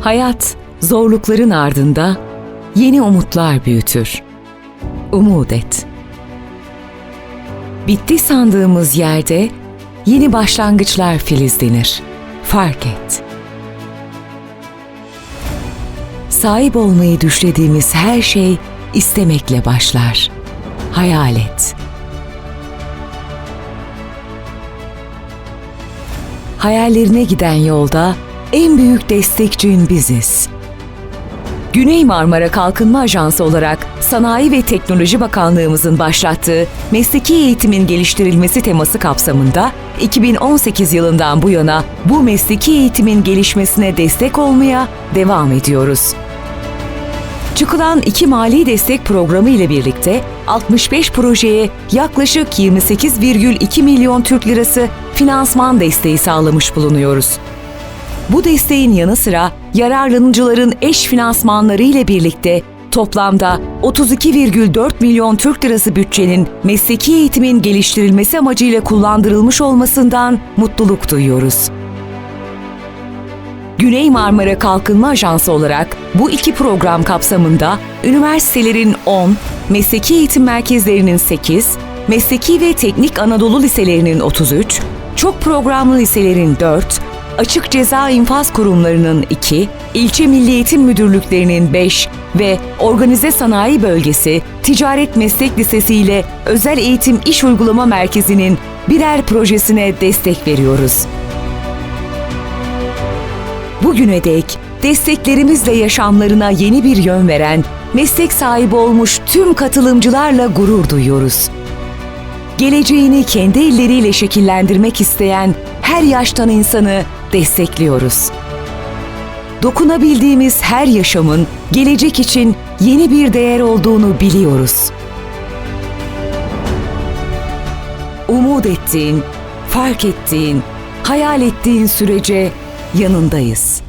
Hayat zorlukların ardında yeni umutlar büyütür. Umut et. Bitti sandığımız yerde yeni başlangıçlar filizlenir. Fark et. Sahip olmayı düşlediğimiz her şey istemekle başlar. Hayal et. Hayallerine giden yolda en büyük destekçin biziz. Güney Marmara Kalkınma Ajansı olarak Sanayi ve Teknoloji Bakanlığımızın başlattığı mesleki eğitimin geliştirilmesi teması kapsamında 2018 yılından bu yana bu mesleki eğitimin gelişmesine destek olmaya devam ediyoruz. Çıkılan iki mali destek programı ile birlikte 65 projeye yaklaşık 28,2 milyon Türk lirası finansman desteği sağlamış bulunuyoruz. Bu desteğin yanı sıra yararlanıcıların eş finansmanları ile birlikte toplamda 32,4 milyon Türk lirası bütçenin mesleki eğitimin geliştirilmesi amacıyla kullandırılmış olmasından mutluluk duyuyoruz. Güney Marmara Kalkınma Ajansı olarak bu iki program kapsamında üniversitelerin 10, mesleki eğitim merkezlerinin 8, mesleki ve teknik Anadolu liselerinin 33, çok programlı liselerin 4, açık ceza infaz kurumlarının 2, ilçe milli eğitim müdürlüklerinin 5 ve organize sanayi bölgesi Ticaret Meslek Lisesi ile Özel Eğitim İş Uygulama Merkezi'nin birer projesine destek veriyoruz. Bugüne dek desteklerimizle yaşamlarına yeni bir yön veren, meslek sahibi olmuş tüm katılımcılarla gurur duyuyoruz. Geleceğini kendi elleriyle şekillendirmek isteyen her yaştan insanı destekliyoruz. Dokunabildiğimiz her yaşamın gelecek için yeni bir değer olduğunu biliyoruz. Umut ettiğin, fark ettiğin, hayal ettiğin sürece yanındayız.